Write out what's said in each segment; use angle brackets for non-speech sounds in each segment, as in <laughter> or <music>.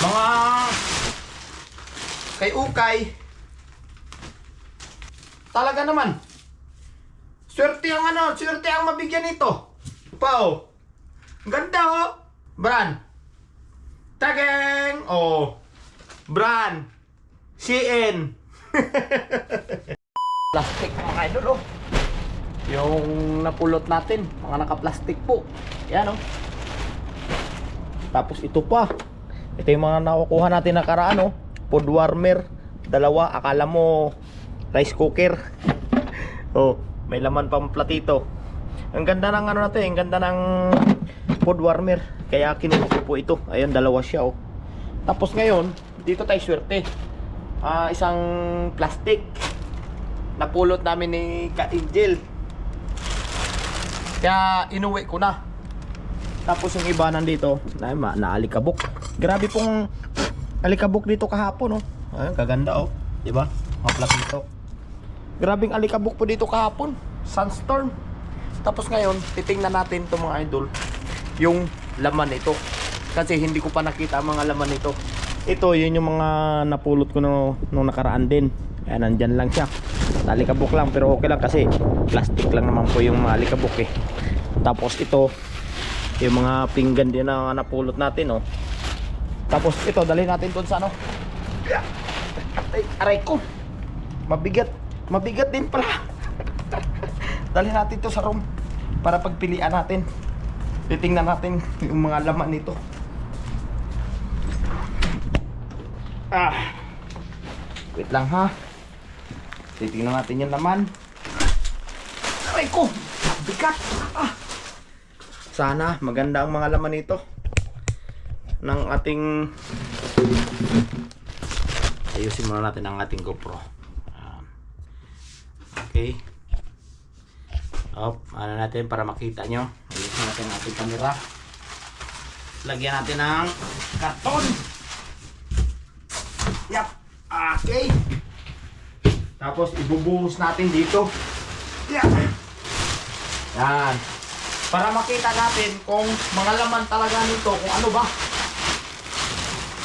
Mga kay Ukay. Talaga naman. Swerte ang ano, swerte ang mabigyan nito. Pa Ganda oh. Bran. Tageng. Oh. Bran. CN. <laughs> Plastic mga idol oh. Yung napulot natin, mga naka-plastic po. Yan oh. Tapos ito pa. Ito yung mga nakukuha natin nakaraan oh. Food warmer. Dalawa. Akala mo rice cooker. <laughs> oh, may laman pang platito. Ang ganda ng ano natin, ang ganda ng food warmer. Kaya kinuha ko po ito. Ayun, dalawa siya oh. Tapos ngayon, dito tayo swerte. Ah, isang plastic. Napulot namin ni Ka Angel. Kaya inuwi ko na. Tapos yung iba nandito, na, naalikabok. Grabe pong alikabok dito kahapon, oh. Ayun, kaganda, oh. Di ba? Mga platito. Grabing alikabok po dito kahapon. Sunstorm. Tapos ngayon, titingnan natin itong mga idol. Yung laman nito. Kasi hindi ko pa nakita ang mga laman nito. Ito, yun yung mga napulot ko nung, nung nakaraan din. Kaya nandyan lang siya. Alikabok lang, pero okay lang kasi plastic lang naman po yung mga alikabok eh. Tapos ito, yung mga pinggan din na napulot natin, oh. Tapos ito, dalhin natin doon sa ano. Ay, aray ko. Mabigat. Mabigat din pala. dalhin natin to sa room para pagpilian natin. Titingnan natin yung mga laman nito. Ah. Wait lang ha. Titingnan natin yung laman. Aray ko. Bigat. Ah. Sana maganda ang mga laman nito ng ating ayusin muna natin ang ating GoPro. Ayan. okay. Op, ano natin para makita nyo? Ayusin natin ang ating camera. Lagyan natin ng karton. Yap. Okay. Tapos ibubuhos natin dito. Yan yan. Para makita natin kung mga laman talaga nito kung ano ba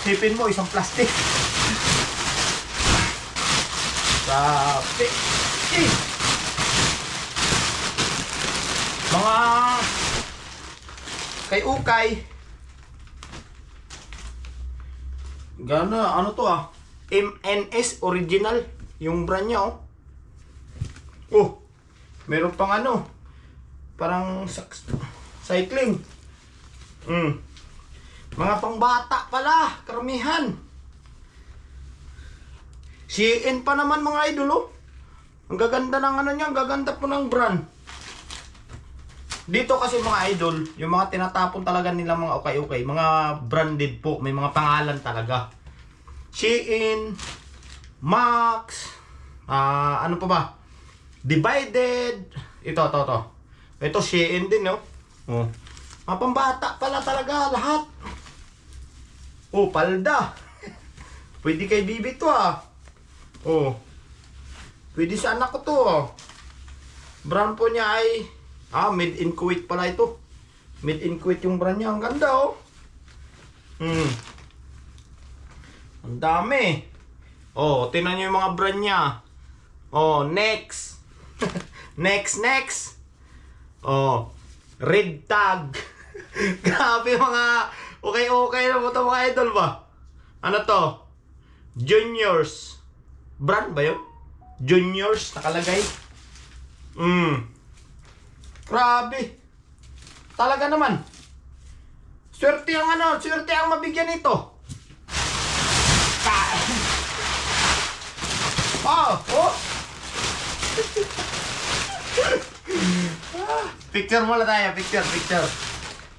Sipin mo, isang plastic. Sabi. Eh. Mga kay Ukay. Gana, ano to ah? MNS original. Yung brand niya oh. Oh, meron pang ano. Parang cycling. Hmm. Mga pangbata pala, karamihan. CN pa naman mga idol oh. Ang gaganda ng ano niya, ang gaganda po ng brand. Dito kasi mga idol, yung mga tinatapon talaga nila mga okay-okay, mga branded po, may mga pangalan talaga. Shein, Max, ah ano pa ba? Divided, ito, ito, ito. Ito Shein din, no? Oh. Mga pambata pala talaga lahat. Oh, palda. Pwede kay bibi to ah. Oh. Pwede sa anak ko to ah. Brand po niya ay ah, made in Kuwait pala ito. Made in Kuwait yung brand niya. Ang ganda oh. Hmm. Ang dami. Oh, tingnan niyo yung mga brand niya. Oh, next. <laughs> next, next. Oh, red tag. <laughs> Grabe mga okay okay na mo to mga idol ba? Ano to? Juniors. Brand ba yun? Juniors nakalagay. Mm. Grabe. Talaga naman. Swerte ang ano, swerte ang mabigyan nito. Ka- <laughs> Oh, oh. <laughs> Picture muna tayo, picture, picture.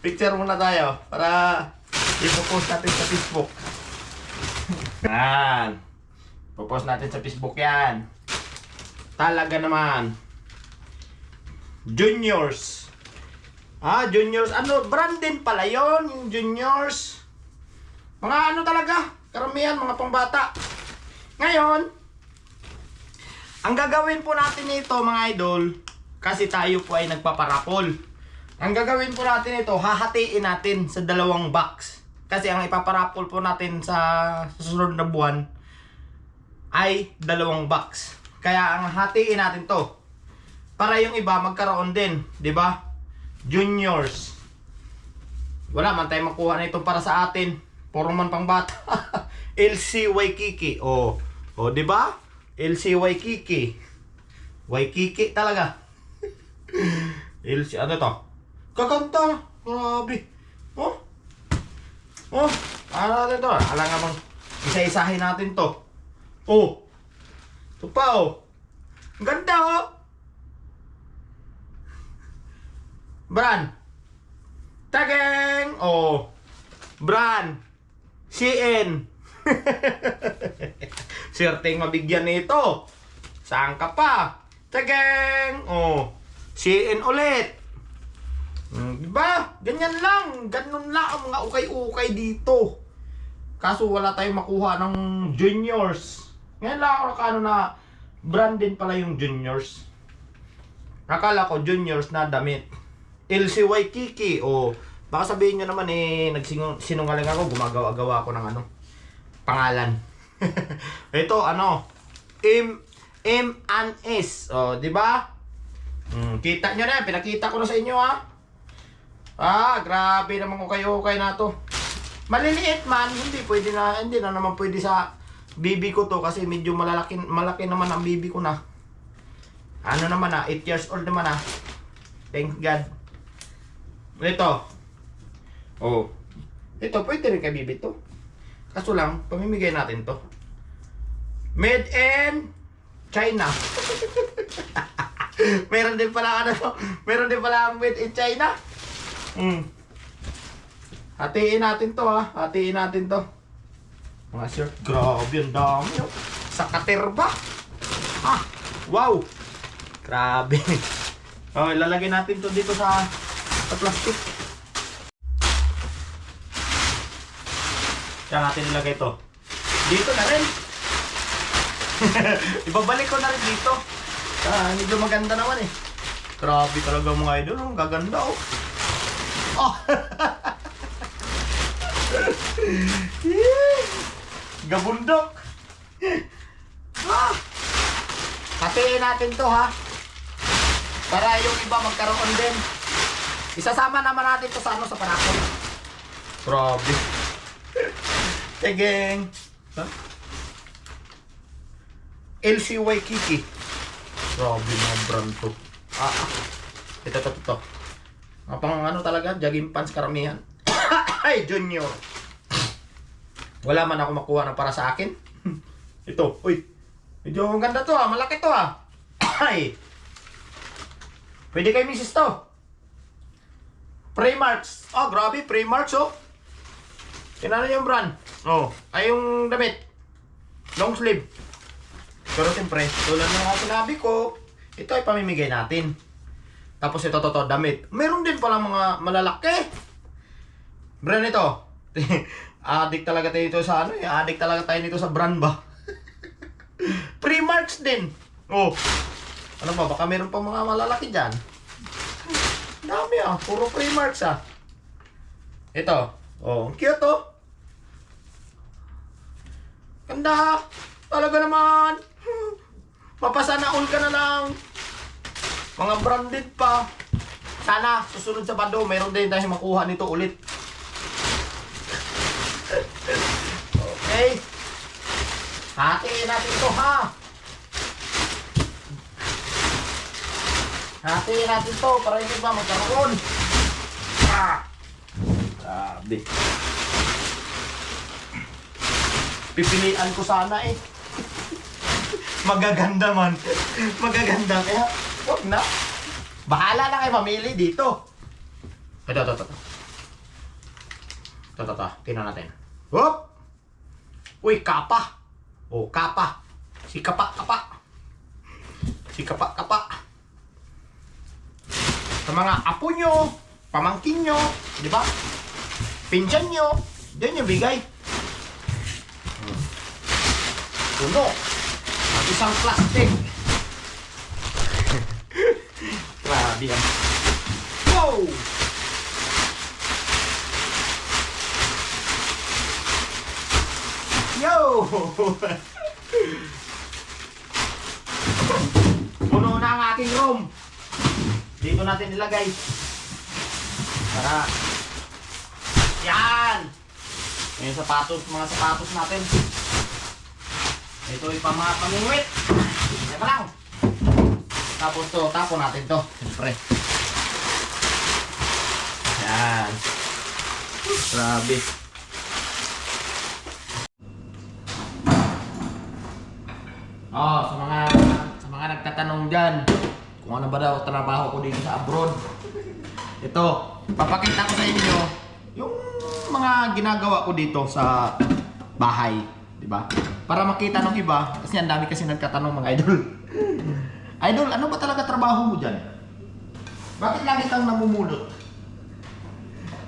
Picture muna tayo para ipopost natin sa Facebook. Yan. Popost natin sa Facebook yan. Talaga naman. Juniors. Ah, juniors. Ano, brand din pala yung juniors. Mga ano talaga, karamihan, mga pangbata. Ngayon, ang gagawin po natin nito mga idol, kasi tayo po ay nagpaparapol. Ang gagawin po natin ito, hahatiin natin sa dalawang box. Kasi ang ipaparapol po natin sa susunod na buwan ay dalawang box. Kaya ang hatiin natin to para yung iba magkaroon din, 'di ba? Juniors. Wala man tayong makuha na ito para sa atin. Puro man pang bata. <laughs> LC Waikiki. Oh, oh 'di ba? LC Waikiki. Waikiki talaga. <laughs> LC ano to? Kaganda. Grabe. Oh. Ano natin to? Alam nga bang isa-isahin natin to. Oh. Ito pa oh. Ang ganda oh. Bran. Tageng! Oh. Bran. CN. <laughs> Swerteng mabigyan nito. Saan ka pa? Tageng! Oh. CN ulit. Di ba? Ganyan lang. Ganun lang ang mga ukay-ukay dito. Kaso wala tayong makuha ng juniors. Ngayon lang ako nakano na brand din pala yung juniors. Nakala ko juniors na damit. LCY Kiki o baka sabihin nyo naman eh nagsinungaling ako gumagawa-gawa ako ng ano pangalan. <laughs> Ito ano M M and S. O, di ba? Hmm, kita nyo na, pinakita ko na sa inyo ha. Ah, grabe naman ko kayo kay na to. Maliliit man, hindi pwede na, hindi na naman pwede sa bibi ko to kasi medyo malalaki, malaki naman ang bibi ko na. Ano naman na, 8 years old naman na. Thank God. Ito. Oh. Ito, pwede rin kay bibi to. Kaso lang, pamimigay natin to. Made in China. <laughs> meron din pala ano, meron din pala ang made in China. Mm. Hatiin natin to ha. Hatiin natin to. Mga sir, grabe ang dami. oh. Sa katerba. Ah, wow. Grabe. <laughs> Oh, ilalagay natin to dito sa sa plastic. Diyan natin ilagay to. Dito na rin. <laughs> Ibabalik ko na rin dito. Ah, medyo maganda naman eh. Grabe talaga mga idol. Ang gaganda oh. Oh. <laughs> Gabundok. Ah. Hatiin natin to ha. Para yung iba magkaroon din. Isasama naman natin to sa ano sa panakot. Grabe. Tegeng. Ha? LC Waikiki. Grabe mga brand to. Ah, ah. Ito, ito, ito. Mga pang ano talaga, jogging pants karamihan. <coughs> Ay, junior. Wala man ako makuha ng para sa akin. <coughs> Ito, uy. Medyo ganda to ah, malaki to ah. <coughs> Ay. Pwede kay misis to. Primarks. Oh, grabe, Primarks oh. Kinano yung brand? Oh, ay yung damit. Long sleeve. Pero siyempre, tulad ng mga sinabi ko, ito ay pamimigay natin. Tapos ito, to, to, damit. Meron din palang mga malalaki. Brand ito. <laughs> Addict talaga tayo dito sa ano eh. Addict talaga tayo nito sa brand ba? <laughs> Primarks din. Oh. Ano ba? Baka meron pa mga malalaki dyan. Dami ah. Puro Primarks ah. Ito. Oh. Cute oh. Ganda. Talaga naman. <laughs> Papasana all ka na lang. Mga branded pa. Sana susunod sa bando, meron din tayo makuha nito ulit. <laughs> okay. Hatiin natin to ha. Hatiin natin to para hindi pa magkaroon. Ah. Grabe. Pipilian ko sana eh. <laughs> Magaganda man. Magaganda kaya wag na. Bahala na kayo mamili dito. Ito, ito, ito. ito. Ito, ito. Tingnan natin. Whoop! Uy, kapa. Oh, kapa. Si kapa, kapa. Si kapa, kapa. Sa mga apo nyo, pamangkin nyo, di ba? Pinsan nyo, diyan yung bigay. Hmm. Puno. At isang plastic. Grabe yan. Wow! Puno na ang aking room. Dito natin ilagay. Para. Yan! Yung sapatos, mga sapatos natin. Ito yung pang mga pamingwit. Yan pa lang. Tapos to, tapon natin to. Siyempre. Yan. Grabe. Oh, sa mga sa mga nagtatanong diyan kung ano ba daw trabaho ko dito sa abroad. Ito, papakita ko sa inyo yung mga ginagawa ko dito sa bahay, di ba? Para makita ng iba, kasi ang dami kasi nagtatanong mga idol. Idol, ano ba talaga trabaho mo diyan? Bakit lagi kang namumulot?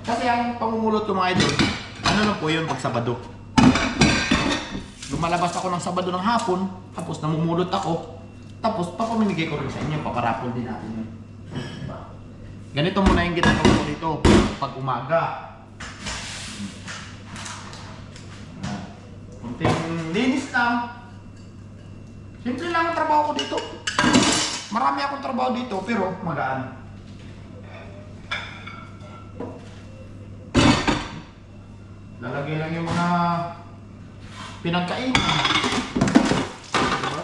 Kasi ang pamumulot ko mga idol, ano lang po yun pag Sabado. Lumalabas ako ng Sabado ng hapon, tapos namumulot ako, tapos papamimigay ko rin sa inyo, paparapol din natin yun. Ganito muna yung ginagawa ko dito pag umaga. Kunting linis lang. Simple lang ang trabaho ko dito. Marami akong trabaho dito, pero magaan. Lalagay lang yung mga pinagkainan. Diba?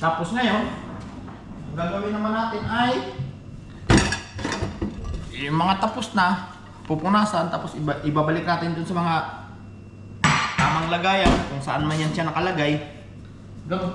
Tapos ngayon, ang gagawin naman natin ay yung mga tapos na, pupunasan, tapos iba, ibabalik natin dun sa mga tamang lagayan, kung saan man yan siya nakalagay. Ganun.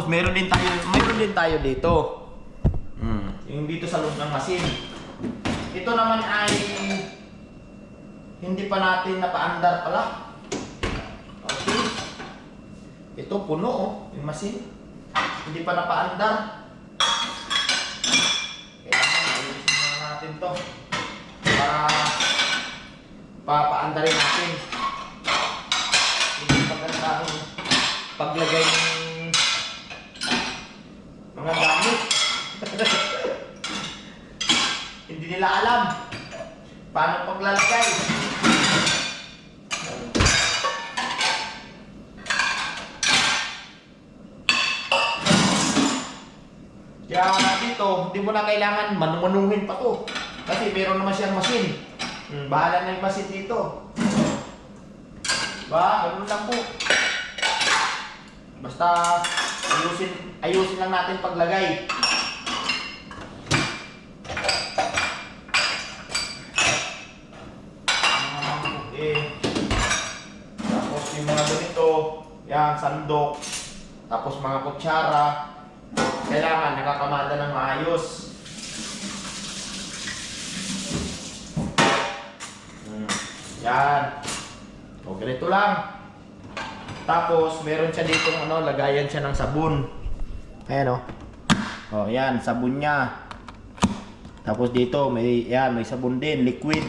Tapos meron din tayo, meron din tayo dito. Mm. Yung dito sa loob ng machine. Ito naman ay hindi pa natin napaandar pala. Okay. Ito puno oh, yung machine. Hindi pa napaandar. Kailangan ayusin na natin to. Para papaandarin natin. Hindi maganda ang paglagay ng mga gamit. Hindi nila alam paano paglalagay. Kaya dito, hindi mo na kailangan manumanuhin pa to. Kasi meron naman siyang machine. Hmm, bahala na yung machine dito. Diba? Ganun lang po. Basta ayusin, ayusin lang natin paglagay. Okay. Tapos yung mga ganito, yan, sandok, tapos mga kutsara, kailangan nakakamada ng maayos. Hmm. Yan. O, ganito lang. Tapos, meron siya dito ano, lagayan siya ng sabon. Ayan o. Oh, yan, sabon niya. Tapos dito, may, yan, may sabon din, liquid.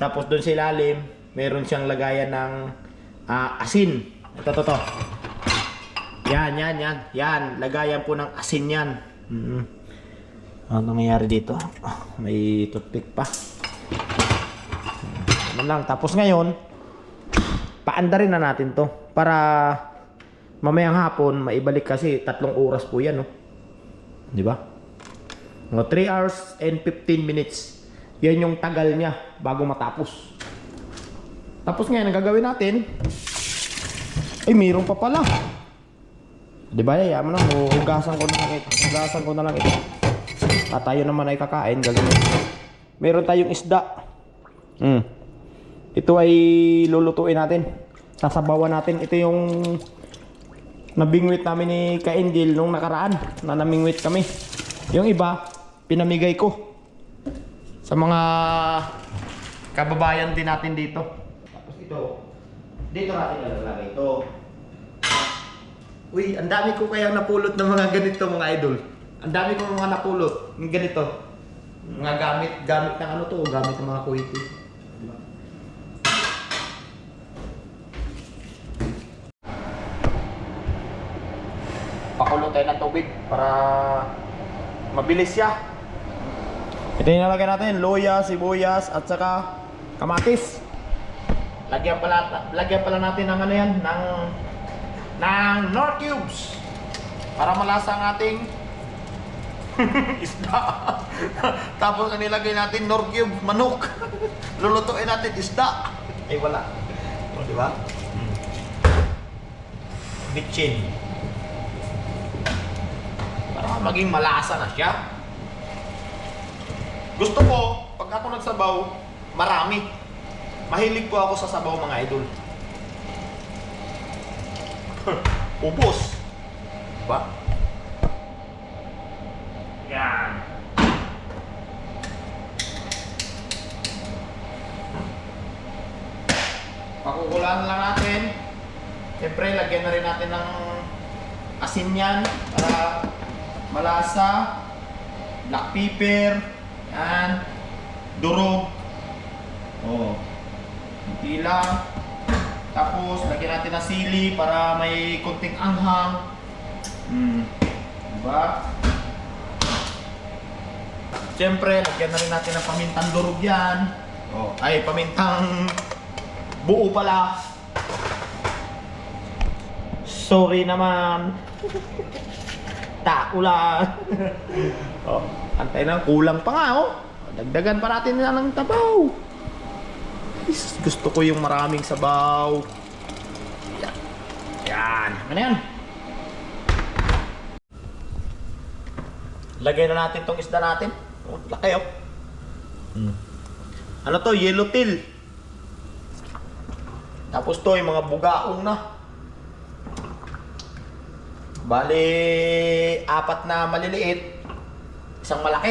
Tapos doon sa ilalim, meron siyang lagayan ng ah, asin. Ito, to, to. Yan, yan, yan. Yan, lagayan po ng asin yan. Mm Ano nangyayari dito? May toothpick pa. Ano lang. Tapos ngayon, paandarin na natin to para mamayang hapon maibalik kasi tatlong oras po yan no. Di ba? Mga 3 hours and 15 minutes. Yan yung tagal niya bago matapos. Tapos ngayon, ang gagawin natin, ay mayroon pa pala. Di ba? Yaman na, hugasan ko na lang ito. Hugasan ko na lang ito. At tayo naman ay kakain. Gagawin. Meron tayong isda. Mm. Ito ay lulutuin natin. Sasabawan natin. Ito yung nabingwit namin ni Ka-Angel nung nakaraan. Na namingwit kami. Yung iba, pinamigay ko. Sa mga kababayan din natin dito. Tapos ito, dito natin ilalagay ito. Uy, ang dami ko kayang napulot ng mga ganito mga idol. Ang dami ko mga napulot ng ganito. Mga gamit, gamit ng ano to, gamit ng mga kuwiti. Pakulo tayo ng tubig para mabilis siya. Ito yung nalagay natin, loya, sibuyas, at saka kamatis. Lagyan pala, lagyan pala natin ng ano yan, ng ng Nor Cubes. Para malasa ang ating <laughs> isda. Tapos ang nilagay natin, Nor Cubes, manok. <laughs> Lulutuin natin isda. Ay wala. O, di ba? Bitchin. Para maging malasa na siya. Gusto ko, pag ako nagsabaw, marami. Mahilig po ako sa sabaw mga idol. <laughs> Ubos. Diba? Yan. Pakukulaan lang natin. Siyempre, lagyan na rin natin ng asin yan para malasa. Black pepper. Yan. Durog. Oh. Kunti lang. Tapos, lagyan natin ng sili para may konting anghang. Hmm. Diba? Siyempre, lagyan na rin natin ng pamintang durog yan. Oh, ay, pamintang buo pala. Sorry naman. Tako lang. <laughs> oh, antay na, kulang pa nga oh. Dagdagan pa natin na ng tabaw. Is, gusto ko yung maraming sabaw. Yan. Yan. Ano yan? Lagay na natin tong isda natin. Oh, laki oh. Hmm. Ano to? Yellow tail. Tapos to, yung mga bugaong na. Bali, apat na maliliit. Isang malaki.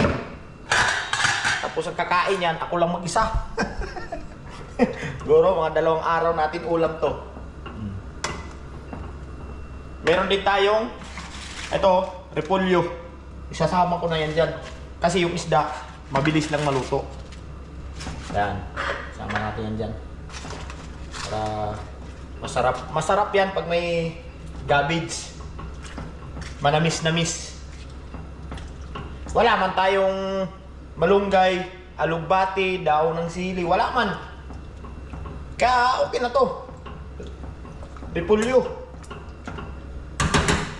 Tapos ang kakain yan, ako lang mag-isa. <laughs> <laughs> Siguro mga dalawang araw natin ulam to. Meron din tayong ito, repolyo. Isasama ko na yan dyan. Kasi yung isda, mabilis lang maluto. Yan. Sama natin yan dyan. Para masarap. Masarap yan pag may garbage. Manamis-namis. Wala man tayong malunggay, alugbati, daon ng sili. Wala man. Kaya okay na to. Repolyo.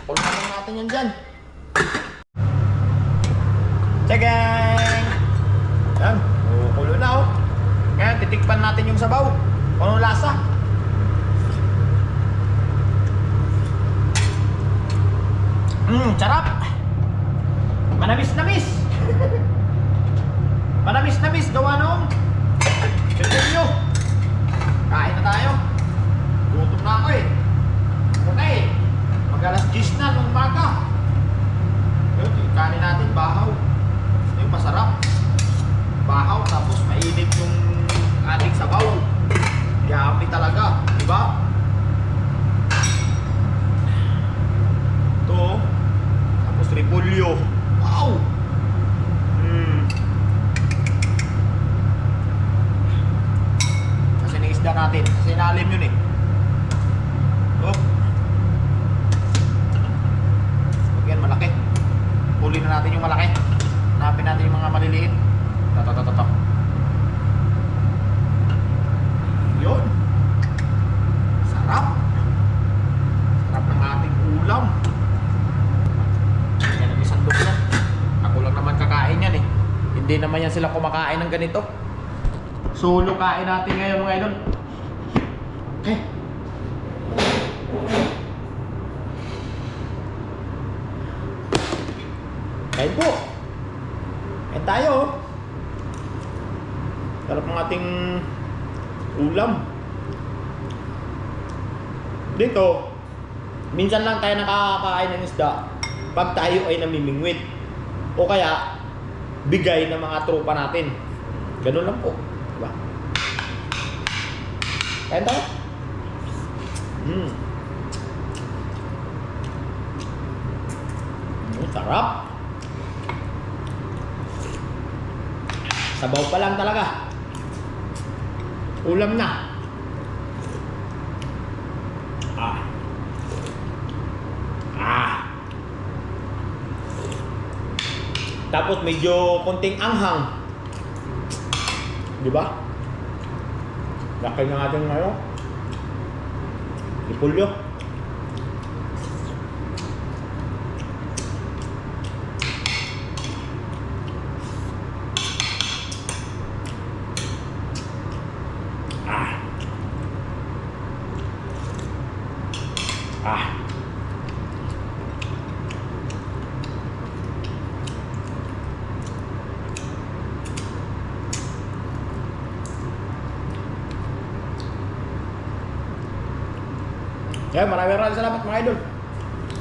Kulman lang natin yan dyan. Tsagang! Yan. Oh, kulo na oh. Ngayon, titikpan natin yung sabaw. Anong lasa. Mmm, sarap! Manamis-namis! <laughs> Manamis-namis, gawa nung Pipinyo! Kain na tayo. Maliliit. Ito. Yun. Sarap. Sarap ng ating ulam. Yan ang isang yan. Ako lang naman kakain yan eh. Hindi naman yan sila kumakain ng ganito. Solo kain natin ngayon mga idol. Okay. Kain po. Tayo. Sarap ng ating ulam. Dito, minsan lang tayo nakakakain ng isda pag tayo ay namimingwit. O kaya, bigay ng mga tropa natin. Ganun lang po. Diba? Kain tayo. Mm. Mm, sarap. Sabaw pa lang talaga. Ulam na. Ah. Ah. Tapos medyo konting anghang. Di ba? Laki na natin ngayon. Ipulyo. Ipulyo.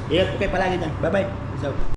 Ingat po kayo palagi dyan. Bye bye. Peace out.